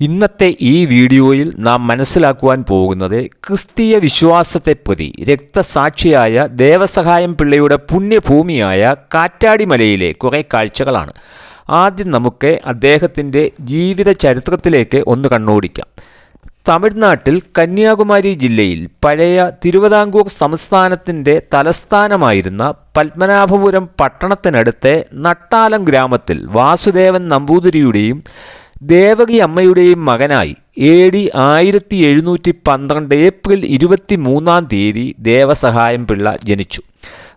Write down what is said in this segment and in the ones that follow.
ഇന്നത്തെ ഈ വീഡിയോയിൽ നാം മനസ്സിലാക്കുവാൻ പോകുന്നത് ക്രിസ്തീയ വിശ്വാസത്തെപ്പറ്റി രക്തസാക്ഷിയായ ദേവസഹായം പിള്ളയുടെ പുണ്യഭൂമിയായ കാറ്റാടിമലയിലെ കുറേ കാഴ്ചകളാണ്. ആദ്യം നമുക്ക് അദ്ദേഹത്തിന്റെ ജീവിത ചരിത്രത്തിലേക്ക് ഒന്ന് കണ്ണോടിക്കാം. തമിഴ്നാട്ടിൽ കന്യാകുമാരി ജില്ലയിൽ പഴയ തിരുവിതാംകൂർ സംസ്ഥാനത്തിന്റെ തലസ്ഥാനമായിരുന്ന പത്മനാഭപുരം പട്ടണത്തിനടുത്തെ നട്ടാലം ഗ്രാമത്തിൽ വാസുദേവൻ നമ്പൂതിരിയുടെയും ദേവകി അമ്മയുടെയും മകനായി. എ ഡി ആയിരത്തി എഴുന്നൂറ്റി പന്ത്രണ്ട് ഏപ്രിൽ ഇരുപത്തി മൂന്നാം തീയതി ദേവസഹായം പിള്ള ജനിച്ചു.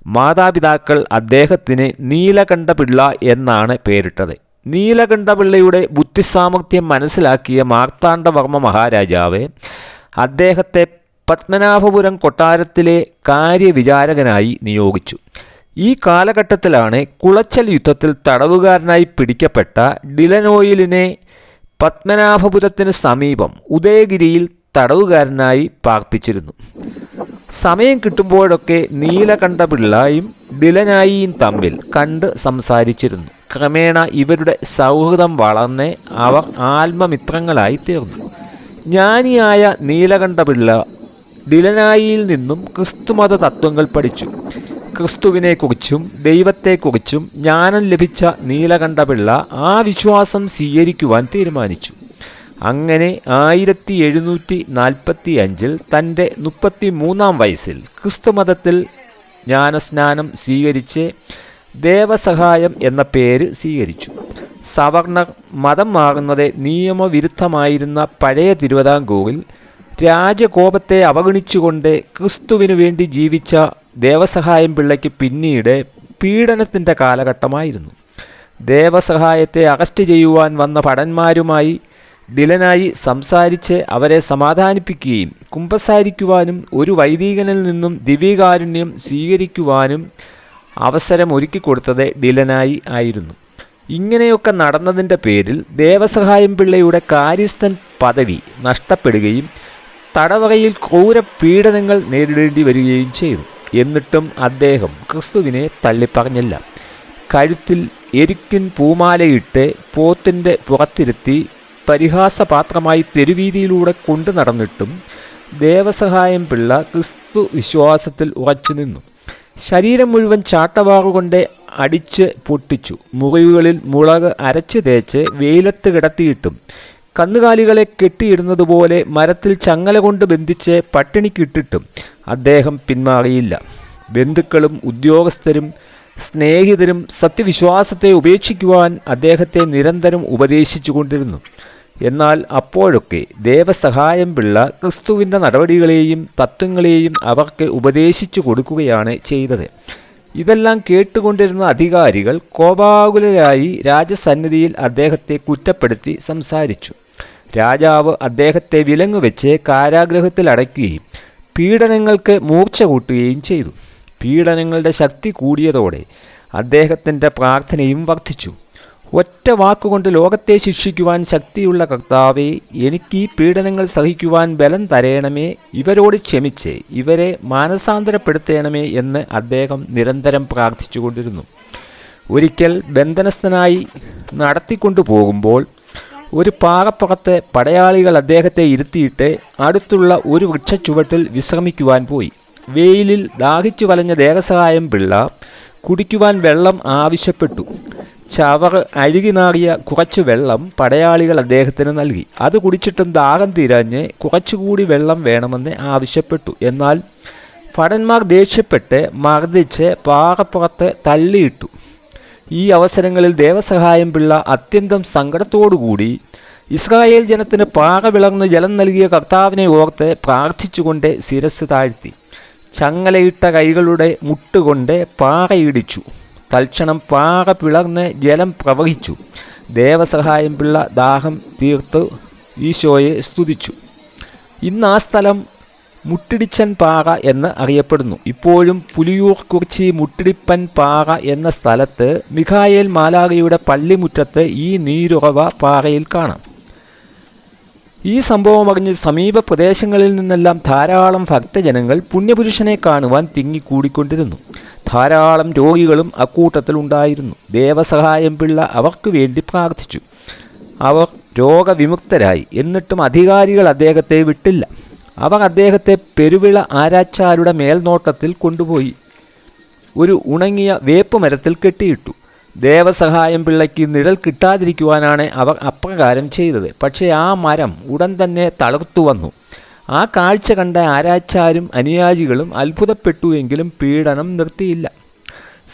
മാതാപിതാക്കൾ അദ്ദേഹത്തിന് നീലകണ്ഠപിള്ള എന്നാണ് പേരിട്ടത്. നീലകണ്ഠപിള്ളയുടെ ബുദ്ധിസാമർഥ്യം മനസ്സിലാക്കിയ മാർത്താണ്ഡവർമ്മ മഹാരാജാവ് അദ്ദേഹത്തെ പത്മനാഭപുരം കൊട്ടാരത്തിലെ കാര്യവിചാരകനായി നിയോഗിച്ചു. ഈ കാലഘട്ടത്തിലാണ് കുളച്ചൽ യുദ്ധത്തിൽ തടവുകാരനായി പിടിക്കപ്പെട്ട ഡിലനോയിലിനെ പത്മനാഭപുരത്തിന് സമീപം ഉദയഗിരിയിൽ തടവുകാരനായി പാർപ്പിച്ചിരുന്നു. സമയം കിട്ടുമ്പോഴൊക്കെ നീലകണ്ഠ പിള്ളയും ഡിലനായിയും തമ്മിൽ കണ്ട് സംസാരിച്ചിരുന്നു. ക്രമേണ ഇവരുടെ സൗഹൃദം വളർന്ന് അവർ ആത്മമിത്രങ്ങളായി തീർന്നു. ജ്ഞാനിയായ നീലകണ്ഠപിള്ള ഡിലനായിയിൽ നിന്നും ക്രിസ്തുമത തത്വങ്ങൾ പഠിച്ചു. ക്രിസ്തുവിനെക്കുറിച്ചും ദൈവത്തെക്കുറിച്ചും ജ്ഞാനം ലഭിച്ച നീലകണ്ഠപിള്ള ആ വിശ്വാസം സ്വീകരിക്കുവാൻ തീരുമാനിച്ചു. അങ്ങനെ ആയിരത്തി എഴുന്നൂറ്റി നാൽപ്പത്തി അഞ്ചിൽ തന്റെ മുപ്പത്തി മൂന്നാം വയസ്സിൽ ക്രിസ്തുമതത്തിൽ ജ്ഞാനസ്നാനം സ്വീകരിച്ച് ദേവസഹായം എന്ന പേര് സ്വീകരിച്ചു. സവർണർ മതം മാറുന്നത് നിയമവിരുദ്ധമായിരുന്ന പഴയ തിരുവിതാംകൂറിൽ രാജകോപത്തെ അവഗണിച്ചുകൊണ്ട് ക്രിസ്തുവിനു വേണ്ടി ജീവിച്ച ദേവസഹായം പിള്ളയ്ക്ക് പിന്നീട് പീഡനത്തിന്റെ കാലഘട്ടമായിരുന്നു. ദേവസഹായത്തെ അറസ്റ്റ് ചെയ്യുവാൻ വന്ന ഭടന്മാരുമായി ഡിലനായി സംസാരിച്ച് അവരെ സമാധാനിപ്പിക്കുകയും കുമ്പസാരിക്കുവാനും ഒരു വൈദികനിൽ നിന്നും ദിവ്യകാരുണ്യം സ്വീകരിക്കുവാനും അവസരം ഒരുക്കി ഒരുക്കിക്കൊടുത്തത് ഡിലനായി ആയിരുന്നു. ഇങ്ങനെയൊക്കെ നടന്നതിന്റെ പേരിൽ ദേവസഹായം പിള്ളയുടെ കാര്യസ്ഥൻ പദവി നഷ്ടപ്പെടുകയും തടവറയിൽ ക്രൂര പീഡനങ്ങൾ നേരിടേണ്ടി വരികയും ചെയ്തു. എന്നിട്ടും അദ്ദേഹം ക്രിസ്തുവിനെ തള്ളിപ്പറഞ്ഞില്ല. കഴുത്തിൽ എരിക്കിൻ പൂമാലയിട്ട് പോത്തിന്റെ പുറത്തിരുത്തി പരിഹാസപാത്രമായി തെരുവീതിയിലൂടെ കൊണ്ടു നടന്നിട്ടും ദേവസഹായം പിള്ള ക്രിസ്തു വിശ്വാസത്തിൽ ഉറച്ചു നിന്നു. ശരീരം മുഴുവൻ ചാട്ടവാറുകൊണ്ട് അടിച്ച് പൊട്ടിച്ചു. മുറിവുകളിൽ മുളക് അരച്ച് തേച്ച് വെയിലത്ത് കിടത്തിയിട്ടും കന്നുകാലികളെ കെട്ടിയിടുന്നതുപോലെ മരത്തിൽ ചങ്ങല കൊണ്ട് ബന്ധിച്ച് പട്ടിണിക്കിട്ടിട്ടും അദ്ദേഹം പിന്മാറിയില്ല. ബന്ധുക്കളും ഉദ്യോഗസ്ഥരും സ്നേഹിതരും സത്യവിശ്വാസത്തെ ഉപേക്ഷിക്കുവാൻ അദ്ദേഹത്തെ നിരന്തരം ഉപദേശിച്ചുകൊണ്ടിരുന്നു എന്നാൽ അപ്പോഴൊക്കെ ദേവസഹായം പിള്ള ക്രിസ്തുവിന്റെ നടപടികളെയും തത്വങ്ങളെയും അവർക്ക് ഉപദേശിച്ചു കൊടുക്കുകയാണ് ചെയ്തത്. ഇതെല്ലാം കേട്ടുകൊണ്ടിരുന്ന അധികാരികൾ കോപാകുലരായി രാജസന്നിധിയിൽ അദ്ദേഹത്തെ കുറ്റപ്പെടുത്തി സംസാരിച്ചു. രാജാവ് അദ്ദേഹത്തെ വിലങ്ങുവെച്ച് കാരാഗ്രഹത്തിൽ അടയ്ക്കുകയും പീഡനങ്ങൾക്ക് മൂർച്ച കൂട്ടുകയും ചെയ്തു. പീഡനങ്ങളുടെ ശക്തി കൂടിയതോടെ അദ്ദേഹത്തിന്റെ പ്രാർത്ഥനയും വർദ്ധിച്ചു. ഒറ്റ വാക്കുകൊണ്ട് ലോകത്തെ ശിക്ഷിക്കുവാൻ ശക്തിയുള്ള കർത്താവെ എനിക്ക് ഈ പീഡനങ്ങൾ സഹിക്കുവാൻ ബലം തരയണമേ ഇവരോട് ക്ഷമിച്ച്. ഇവരെ മാനസാന്തരപ്പെടുത്തേണമേ എന്ന് അദ്ദേഹം നിരന്തരം പ്രാർത്ഥിച്ചുകൊണ്ടിരുന്നു. ഒരിക്കൽ ബന്ധനസ്ഥനായി നടത്തിക്കൊണ്ടു പോകുമ്പോൾ ഒരു പാറപ്പുറത്ത് പടയാളികൾ അദ്ദേഹത്തെ ഇരുത്തിയിട്ട് അടുത്തുള്ള ഒരു വൃക്ഷച്ചുവട്ടിൽ വിശ്രമിക്കുവാൻ പോയി. വെയിലിൽ ദാഹിച്ചു വലഞ്ഞ ദേഹസഹായം പിള്ള കുടിക്കുവാൻ വെള്ളം ആവശ്യപ്പെട്ടു. ചവർ അഴുകി കുറച്ചു കുറച്ച് വെള്ളം പടയാളികൾ അദ്ദേഹത്തിന് നൽകി. അത് കുടിച്ചിട്ടും ദാഹം തിരഞ്ഞ് കുറച്ചുകൂടി വെള്ളം വേണമെന്ന് ആവശ്യപ്പെട്ടു. എന്നാൽ ഭടന്മാർ ദേഷ്യപ്പെട്ട് മർദ്ദിച്ച് പാറപ്പുറത്ത് തള്ളിയിട്ടു. ഈ അവസരങ്ങളിൽ ദേവസഹായം പിള്ള അത്യന്തം സങ്കടത്തോടുകൂടി ഇസ്രായേൽ ജനത്തിന് പാറ വിളർന്ന് ജലം നൽകിയ കർത്താവിനെ ഓർത്ത് പ്രാർത്ഥിച്ചുകൊണ്ട് ശിരസ് താഴ്ത്തി. ചങ്ങലയിട്ട കൈകളുടെ മുട്ടുകൊണ്ട് പാറയിടിച്ചു. തൽക്ഷണം പാറ പിളർന്ന് ജലം പ്രവഹിച്ചു. ദേവസഹായം പിള്ള ദാഹം തീർത്ത് ഈശോയെ സ്തുതിച്ചു. ഇന്ന് ആ സ്ഥലം മുട്ടിടിച്ചൻ പാറ എന്ന് അറിയപ്പെടുന്നു. ഇപ്പോഴും പുലിയൂർ കുറിച്ചി മുട്ടിടിപ്പൻ പാറ എന്ന സ്ഥലത്ത് മിഖായേൽ മാലാകയുടെ പള്ളിമുറ്റത്ത് ഈ നീരുറവ പാറയിൽ കാണാം. ഈ സംഭവം അറിഞ്ഞ് സമീപ പ്രദേശങ്ങളിൽ നിന്നെല്ലാം ധാരാളം ഭക്തജനങ്ങൾ പുണ്യപുരുഷനെ കാണുവാൻ തിങ്ങിക്കൂടിക്കൊണ്ടിരുന്നു. ധാരാളം രോഗികളും അക്കൂട്ടത്തിൽ ഉണ്ടായിരുന്നു ദേവസഹായം പിള്ള അവർക്ക് വേണ്ടി പ്രാർത്ഥിച്ചു. അവർ രോഗവിമുക്തരായി. എന്നിട്ടും അധികാരികൾ അദ്ദേഹത്തെ വിട്ടില്ല. അവർ അദ്ദേഹത്തെ പെരുവിള ആരാച്ചാരുടെ മേൽനോട്ടത്തിൽ കൊണ്ടുപോയി. ഒരു ഉണങ്ങിയ വേപ്പ് മരത്തിൽ കെട്ടിയിട്ടു. ദേവസഹായം പിള്ളയ്ക്ക് നിഴൽ കിട്ടാതിരിക്കുവാനാണ് അവർ അപ്രകാരം ചെയ്തത്. പക്ഷേ ആ മരം ഉടൻ തന്നെ തളർത്തു വന്നു. ആ കാഴ്ച കണ്ട ആരാച്ചാരും അനുയാജികളും അത്ഭുതപ്പെട്ടുവെങ്കിലും പീഡനം നിർത്തിയില്ല.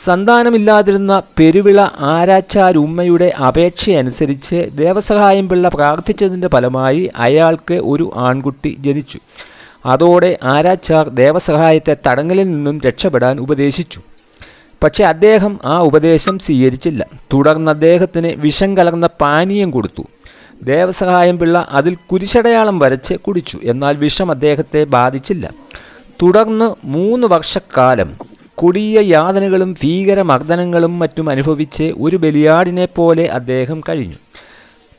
സന്താനമില്ലാതിരുന്ന പെരുവിള ആരാച്ചാരുമ്മയുടെ അപേക്ഷയനുസരിച്ച് ദേവസഹായം പിള്ള പ്രാർത്ഥിച്ചതിന്റെ ഫലമായി അയാൾക്ക് ഒരു ആൺകുട്ടി ജനിച്ചു. അതോടെ ആരാച്ചാർ ദേവസഹായത്തെ തടങ്കലിൽ നിന്നും രക്ഷപ്പെടാൻ ഉപദേശിച്ചു. പക്ഷെ അദ്ദേഹം ആ ഉപദേശം സ്വീകരിച്ചില്ല. തുടർന്ന് അദ്ദേഹത്തിന് വിഷം കലർന്ന പാനീയം കൊടുത്തു. ദേവസഹായം പിള്ള അതിൽ കുരിശടയാളം വരച്ച് കുടിച്ചു. എന്നാൽ വിഷം അദ്ദേഹത്തെ ബാധിച്ചില്ല. തുടർന്ന് മൂന്ന് വർഷക്കാലം കൊടിയ യാതനകളും ഭീകരമർദ്ദനങ്ങളും മറ്റും അനുഭവിച്ച് ഒരു ബലിയാടിനെ പോലെ അദ്ദേഹം കഴിഞ്ഞു.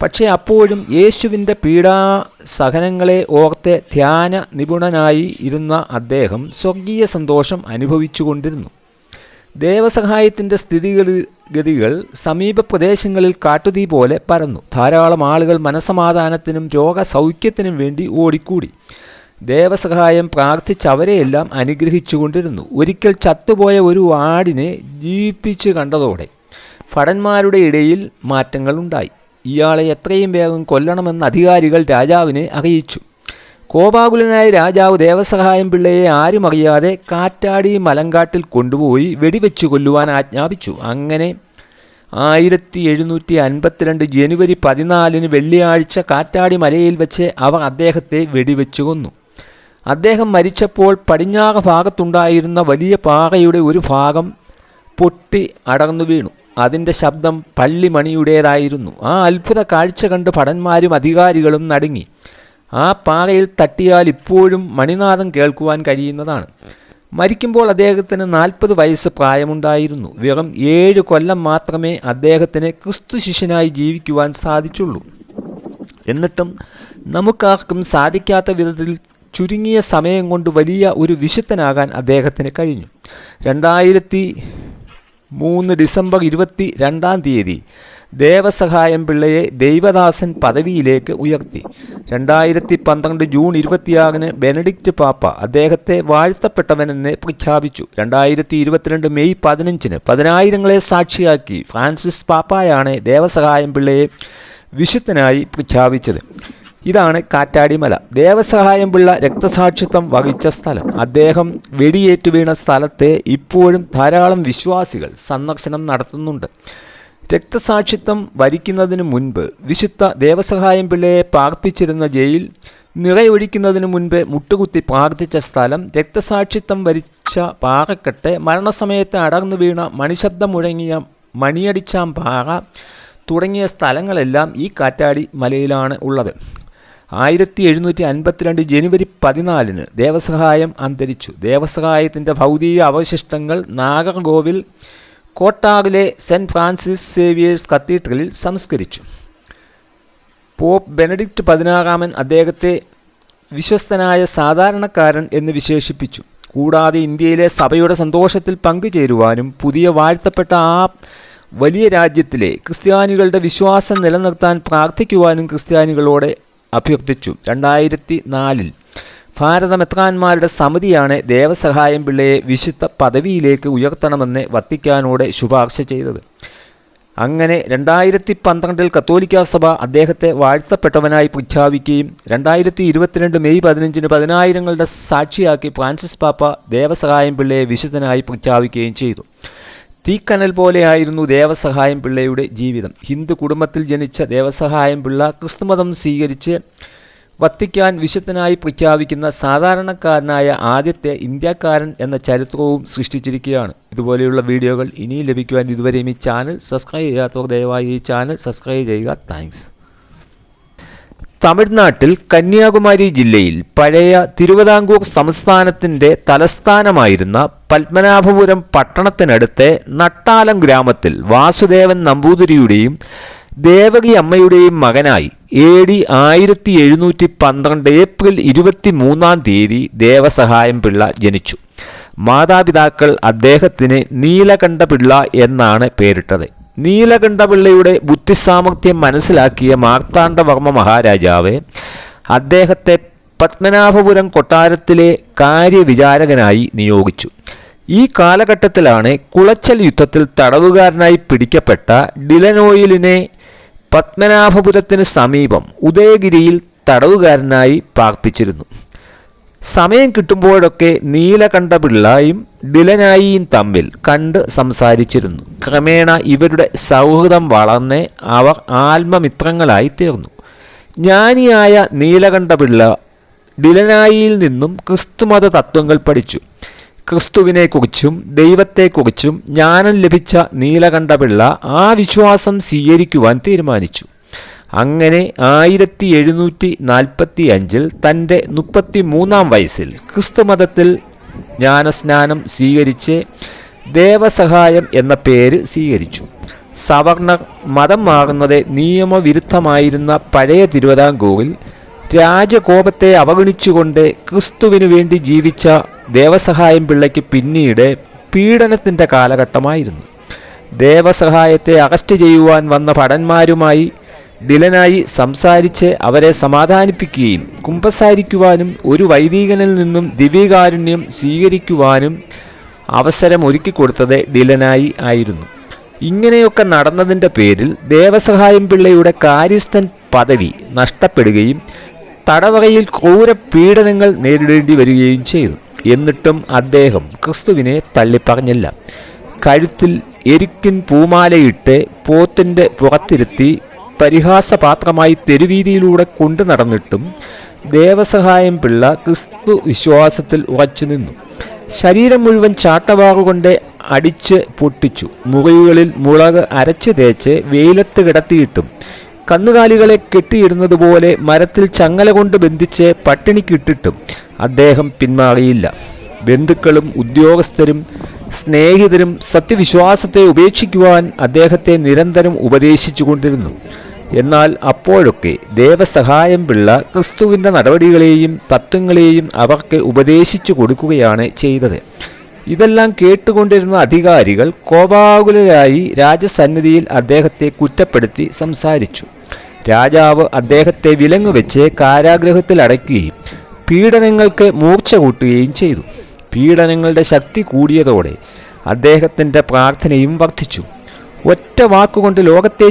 പക്ഷേ അപ്പോഴും യേശുവിന്റെ പീഡാസഹനങ്ങളെ ഓർത്ത് ധ്യാന നിപുണനായി ഇരുന്ന അദ്ദേഹം സ്വർഗീയ സന്തോഷം അനുഭവിച്ചുകൊണ്ടിരുന്നു. ദേവസഹായത്തിന്റെ സ്ഥിതിഗതി ഗതികൾ സമീപ പ്രദേശങ്ങളിൽ കാട്ടുതീ പോലെ പരന്നു. ധാരാളം ആളുകൾ മനസമാധാനത്തിനും രോഗസൗഖ്യത്തിനും വേണ്ടി ഓടിക്കൂടി. ദേവസഹായം പ്രാർത്ഥിച്ചവരെയെല്ലാം അനുഗ്രഹിച്ചുകൊണ്ടിരുന്നു. ഒരിക്കൽ ചത്തുപോയ ഒരു ആടിനെ ജീവിപ്പിച്ച് കണ്ടതോടെ ഭടന്മാരുടെ ഇടയിൽ മാറ്റങ്ങളുണ്ടായി. ഇയാളെ എത്രയും വേഗം കൊല്ലണമെന്ന് അധികാരികൾ രാജാവിനെ അറിയിച്ചു. കോപാകുലനായ രാജാവ് ദേവസഹായം പിള്ളയെ ആരും അറിയാതെ കാറ്റാടി മലങ്കാട്ടിൽ കൊണ്ടുപോയി വെടിവെച്ചു കൊല്ലുവാൻ ആജ്ഞാപിച്ചു. അങ്ങനെ ആയിരത്തി എഴുന്നൂറ്റി അൻപത്തിരണ്ട് ജനുവരി പതിനാലിന് വെള്ളിയാഴ്ച കാറ്റാടി മലയിൽ വെച്ച് അവർ അദ്ദേഹത്തെ വെടിവെച്ചു കൊന്നു. അദ്ദേഹം മരിച്ചപ്പോൾ പടിഞ്ഞാറ ഭാഗത്തുണ്ടായിരുന്ന വലിയ പാറയുടെ ഒരു ഭാഗം പൊട്ടി അടർന്നു വീണു. അതിന്റെ ശബ്ദം പള്ളിമണിയുടേതായിരുന്നു. ആ അത്ഭുത കാഴ്ച കണ്ട് ഭടന്മാരും അധികാരികളും നടുങ്ങി. ആ പാറയിൽ തട്ടിയാൽ ഇപ്പോഴും മണിനാഥം കേൾക്കുവാൻ കഴിയുന്നതാണ്. മരിക്കുമ്പോൾ അദ്ദേഹത്തിന് നാൽപ്പത് വയസ്സ് പ്രായമുണ്ടായിരുന്നു. വെറും ഏഴ് കൊല്ലം മാത്രമേ അദ്ദേഹത്തിന് ക്രിസ്തു ശിഷ്യനായി ജീവിക്കുവാൻ സാധിച്ചുള്ളൂ. എന്നിട്ടും നമുക്കാർക്കും സാധിക്കാത്ത വിധത്തിൽ ചുരുങ്ങിയ സമയം കൊണ്ട് വലിയ ഒരു വിശുദ്ധനാകാൻ അദ്ദേഹത്തിന് കഴിഞ്ഞു. രണ്ടായിരത്തി മൂന്ന് ഡിസംബർ ഇരുപത്തി രണ്ടാം തീയതി ദേവസഹായം പിള്ളയെ ദൈവദാസൻ പദവിയിലേക്ക് ഉയർത്തി. രണ്ടായിരത്തി പന്ത്രണ്ട് ജൂൺ ഇരുപത്തിയാറിന് ബെനഡിക്റ്റ് പാപ്പ അദ്ദേഹത്തെ വാഴ്ത്തപ്പെട്ടവനെന്ന് പ്രഖ്യാപിച്ചു. രണ്ടായിരത്തി ഇരുപത്തിരണ്ട് മെയ് പതിനഞ്ചിന് പതിനായിരങ്ങളെ സാക്ഷിയാക്കി ഫ്രാൻസിസ് പാപ്പായാണ് ദേവസഹായം പിള്ളയെ വിശുദ്ധനായി പ്രഖ്യാപിച്ചത്. ഇതാണ് കാറ്റാടിമല. ദേവസഹായം പിള്ള രക്തസാക്ഷിത്വം വഹിച്ച സ്ഥലം. അദ്ദേഹം വെടിയേറ്റു വീണ സ്ഥലത്തെ ഇപ്പോഴും ധാരാളം വിശ്വാസികൾ സന്ദർശനം നടത്തുന്നുണ്ട്. രക്തസാക്ഷിത്വം വരിക്കുന്നതിന് മുൻപ് വിശുദ്ധ ദേവസഹായം പിള്ളയെ പാർപ്പിച്ചിരുന്ന ജയിൽ നിറയൊഴിക്കുന്നതിന് മുൻപ് മുട്ടുകുത്തി പ്രാർത്ഥിച്ച സ്ഥലം രക്തസാക്ഷിത്വം വരിച്ച പാറക്കെട്ട് മരണസമയത്ത് അടർന്നു വീണ മണിശബ്ദം മുഴങ്ങിയ മണിയടിച്ചാം പാറ തുടങ്ങിയ സ്ഥലങ്ങളെല്ലാം ഈ കാറ്റാടി മലയിലാണ് ഉള്ളത്. ആയിരത്തി എഴുന്നൂറ്റി അൻപത്തിരണ്ട് ജനുവരി പതിനാലിന് ദേവസഹായം അന്തരിച്ചു. ദേവസഹായത്തിന്റെ ഭൗതിക അവശിഷ്ടങ്ങൾ നാഗർകോവിൽ കോട്ടാറിലെ സെന്റ് ഫ്രാൻസിസ് സേവിയേഴ്സ് കത്തീഡ്രലിൽ സംസ്കരിച്ചു. പോപ്പ് ബെനഡിക്റ്റ് പതിനാറാമൻ അദ്ദേഹത്തെ വിശ്വസ്തനായ സാധാരണക്കാരൻ എന്ന് വിശേഷിപ്പിച്ചു. കൂടാതെ ഇന്ത്യയിലെ സഭയുടെ സന്തോഷത്തിൽ പങ്കുചേരുവാനും പുതിയ വാഴ്ത്തപ്പെട്ട ആ വലിയ രാജ്യത്തിലെ ക്രിസ്ത്യാനികളുടെ വിശ്വാസം നിലനിർത്താൻ പ്രാർത്ഥിക്കുവാനും ക്രിസ്ത്യാനികളോട് അഭ്യർത്ഥിച്ചു. രണ്ടായിരത്തി നാലിൽ ഭാരത മെത്രാന്മാരുടെ സമിതിയാണ് ദേവസഹായം പിള്ളയെ വിശുദ്ധ പദവിയിലേക്ക് ഉയർത്തണമെന്ന് വത്തിക്കാനോട് ശുപാർശ ചെയ്തത്. അങ്ങനെ രണ്ടായിരത്തി പന്ത്രണ്ടിൽ കത്തോലിക്കാ സഭ അദ്ദേഹത്തെ വാഴ്ത്തപ്പെട്ടവനായി പ്രഖ്യാപിക്കുകയും രണ്ടായിരത്തി ഇരുപത്തിരണ്ട് മെയ് പതിനഞ്ചിന് പതിനായിരങ്ങളുടെ സാക്ഷിയാക്കി ഫ്രാൻസിസ് പാപ്പ ദേവസഹായം പിള്ളയെ വിശുദ്ധനായി പ്രഖ്യാപിക്കുകയും ചെയ്തു. തീക്കനൽ പോലെയായിരുന്നു ദേവസഹായം പിള്ളയുടെ ജീവിതം. ഹിന്ദു കുടുംബത്തിൽ ജനിച്ച ദേവസഹായം പിള്ള ക്രിസ്തുമതം സ്വീകരിച്ച് വത്തിക്കാൻ വിശുദ്ധനായി പ്രഖ്യാപിക്കുന്ന സാധാരണക്കാരനായ ആദ്യത്തെ ഇന്ത്യക്കാരൻ എന്ന ചരിത്രവും സൃഷ്ടിച്ചിരിക്കുകയാണ്. ഇതുപോലെയുള്ള വീഡിയോകൾ ഇനിയും ലഭിക്കുവാൻ ഇതുവരെയും ഈ ചാനൽ സബ്സ്ക്രൈബ് ചെയ്യാത്തവർ ദയവായി ഈ ചാനൽ സബ്സ്ക്രൈബ് ചെയ്യുക. താങ്ക്സ്. തമിഴ്നാട്ടിൽ കന്യാകുമാരി ജില്ലയിൽ പഴയ തിരുവിതാംകൂർ സംസ്ഥാനത്തിന്റെ തലസ്ഥാനമായിരുന്ന പത്മനാഭപുരം പട്ടണത്തിനടുത്തെ നട്ടാലം ഗ്രാമത്തിൽ വാസുദേവൻ നമ്പൂതിരിയുടെയും ദേവകി അമ്മയുടെയും മകനായി. എ ഡി ആയിരത്തി എഴുന്നൂറ്റി പന്ത്രണ്ട് ഏപ്രിൽ ഇരുപത്തി മൂന്നാം തീയതി ദേവസഹായം പിള്ള ജനിച്ചു. മാതാപിതാക്കൾ അദ്ദേഹത്തിന് നീലകണ്ഠപിള്ള എന്നാണ് പേരിട്ടത്. നീലകണ്ഠ പിള്ളയുടെ ബുദ്ധിസാമർഥ്യം മനസ്സിലാക്കിയ മാർത്താണ്ഡവർമ്മ മഹാരാജാവ് അദ്ദേഹത്തെ പത്മനാഭപുരം കൊട്ടാരത്തിലെ കാര്യവിചാരകനായി നിയോഗിച്ചു. ഈ കാലഘട്ടത്തിലാണ് കുളച്ചൽ യുദ്ധത്തിൽ തടവുകാരനായി പിടിക്കപ്പെട്ട ഡിലനോയിലിനെ പത്മനാഭപുരത്തിന് സമീപം ഉദയഗിരിയിൽ തടവുകാരനായി പാർപ്പിച്ചിരുന്നു. സമയം കിട്ടുമ്പോഴൊക്കെ നീലകണ്ഠ പിള്ളയും ഡിലനായിയും തമ്മിൽ കണ്ട് സംസാരിച്ചിരുന്നു. ക്രമേണ ഇവരുടെ സൗഹൃദം വളർന്ന് അവർ ആത്മമിത്രങ്ങളായി തീർന്നു. ജ്ഞാനിയായ നീലകണ്ഠപിള്ള ഡിലനായിയിൽ നിന്നും ക്രിസ്തുമത തത്വങ്ങൾ പഠിച്ചു. ക്രിസ്തുവിനെക്കുറിച്ചും ദൈവത്തെക്കുറിച്ചും ജ്ഞാനം ലഭിച്ച നീലകണ്ഠപിള്ള ആ വിശ്വാസം സ്വീകരിക്കുവാൻ തീരുമാനിച്ചു. അങ്ങനെ ആയിരത്തി എഴുന്നൂറ്റി നാൽപ്പത്തി അഞ്ചിൽ തന്റെ മുപ്പത്തി മൂന്നാം വയസ്സിൽ ക്രിസ്തുമതത്തിൽ ജ്ഞാനസ്നാനം സ്വീകരിച്ച് ദേവസഹായം എന്ന പേര് സ്വീകരിച്ചു. സവർണർ മതം മാറുന്നത് നിയമവിരുദ്ധമായിരുന്ന പഴയ തിരുവിതാംകൂറിൽ രാജകോപത്തെ അവഗണിച്ചുകൊണ്ട് ക്രിസ്തുവിനു വേണ്ടി ജീവിച്ച ദേവസഹായം പിള്ളയ്ക്ക് പിന്നീട് പീഡനത്തിന്റെ കാലഘട്ടമായിരുന്നു. ദേവസഹായത്തെ അറസ്റ്റ് ചെയ്യുവാൻ വന്ന ഭടന്മാരുമായി ഡിലനായി സംസാരിച്ച് അവരെ സമാധാനിപ്പിക്കുകയും കുമ്പസാരിക്കുവാനും ഒരു വൈദികനിൽ നിന്നും ദിവ്യകാരുണ്യം സ്വീകരിക്കുവാനും അവസരം ഒരുക്കിക്കൊടുത്തത് ഡിലനായി ആയിരുന്നു. ഇങ്ങനെയൊക്കെ നടന്നതിന്റെ പേരിൽ ദേവസഹായം പിള്ളയുടെ കാര്യസ്ഥൻ പദവി നഷ്ടപ്പെടുകയും തടവകയിൽ ക്രൂര പീഡനങ്ങൾ നേരിടേണ്ടി വരികയും ചെയ്തു. എന്നിട്ടും അദ്ദേഹം ക്രിസ്തുവിനെ തള്ളിപ്പറഞ്ഞില്ല. കഴുത്തിൽ എരിക്കിൻ പൂമാലയിട്ട് പോത്തിന്റെ പുറത്തിരുത്തി പരിഹാസപാത്രമായി തെരുവീതിയിലൂടെ കൊണ്ടു നടന്നിട്ടും ദേവസഹായം പിള്ള ക്രിസ്തു വിശ്വാസത്തിൽ ഉറച്ചു നിന്നു. ശരീരം മുഴുവൻ ചാട്ടവാറുകൊണ്ട് അടിച്ച് പൊട്ടിച്ചു. മുറിവുകളിൽ മുളക് അരച്ച് തേച്ച് വെയിലത്ത് കിടത്തിയിട്ടും കന്നുകാലികളെ കെട്ടിയിടുന്നത് പോലെ മരത്തിൽ ചങ്ങല കൊണ്ട് ബന്ധിച്ച് പട്ടിണിക്കിട്ടിട്ടും അദ്ദേഹം പിന്മാറിയില്ല. ബന്ധുക്കളും ഉദ്യോഗസ്ഥരും സ്നേഹിതരും സത്യവിശ്വാസത്തെ ഉപേക്ഷിക്കുവാൻ അദ്ദേഹത്തെ നിരന്തരം ഉപദേശിച്ചുകൊണ്ടിരുന്നു. എന്നാൽ അപ്പോഴൊക്കെ ദേവസഹായം പിള്ള ക്രിസ്തുവിന്റെ നടപടികളെയും തത്വങ്ങളെയും അവർക്ക് ഉപദേശിച്ചു കൊടുക്കുകയാണ് ചെയ്തത്. ഇതെല്ലാം കേട്ടുകൊണ്ടിരുന്ന അധികാരികൾ കോപാകുലരായി രാജസന്നിധിയിൽ അദ്ദേഹത്തെ കുറ്റപ്പെടുത്തി സംസാരിച്ചു. രാജാവ് അദ്ദേഹത്തെ വിലങ്ങുവെച്ച് കാരാഗ്രഹത്തിൽ അടയ്ക്കുകയും പീഡനങ്ങൾക്ക് മൂർച്ച കൂട്ടുകയും ചെയ്തു. പീഡനങ്ങളുടെ ശക്തി കൂടിയതോടെ അദ്ദേഹത്തിന്റെ പ്രാർത്ഥനയും വർദ്ധിച്ചു. ഒറ്റ വാക്കുകൊണ്ട് ലോകത്തെ